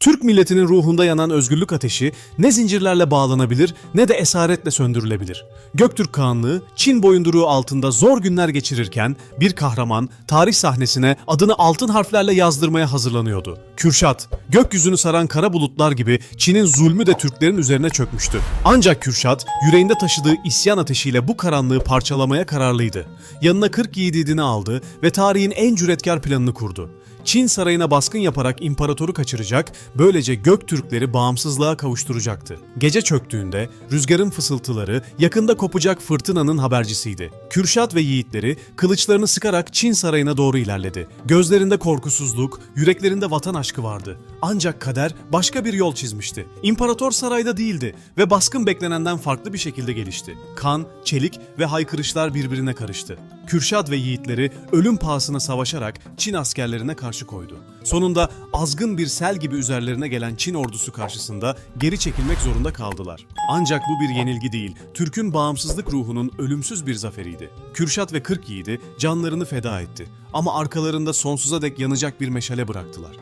Türk milletinin ruhunda yanan özgürlük ateşi ne zincirlerle bağlanabilir ne de esaretle söndürülebilir. Göktürk Kağanlığı Çin boyunduruğu altında zor günler geçirirken bir kahraman tarih sahnesine adını altın harflerle yazdırmaya hazırlanıyordu. Kürşat, gökyüzünü saran kara bulutlar gibi Çin'in zulmü de Türklerin üzerine çökmüştü. Ancak Kürşat yüreğinde taşıdığı isyan ateşiyle bu karanlığı parçalamaya kararlıydı. Yanına 40 yiğidini aldı ve tarihin en cüretkar planını kurdu. Çin sarayına baskın yaparak imparatoru kaçıracak, böylece Göktürkleri bağımsızlığa kavuşturacaktı. Gece çöktüğünde rüzgarın fısıltıları yakında kopacak fırtınanın habercisiydi. Kürşat ve yiğitleri kılıçlarını sıkarak Çin sarayına doğru ilerledi. Gözlerinde korkusuzluk, yüreklerinde vatan aşkı vardı. Ancak kader başka bir yol çizmişti. İmparator sarayda değildi ve baskın beklenenden farklı bir şekilde gelişti. Kan, çelik ve haykırışlar birbirine karıştı. Kürşat ve yiğitleri ölüm pahasına savaşarak Çin askerlerine karşı koydu. Sonunda azgın bir sel gibi üzerlerine gelen Çin ordusu karşısında geri çekilmek zorunda kaldılar. Ancak bu bir yenilgi değil, Türk'ün bağımsızlık ruhunun ölümsüz bir zaferiydi. Kürşat ve 40 yiğidi canlarını feda etti ama arkalarında sonsuza dek yanacak bir meşale bıraktılar.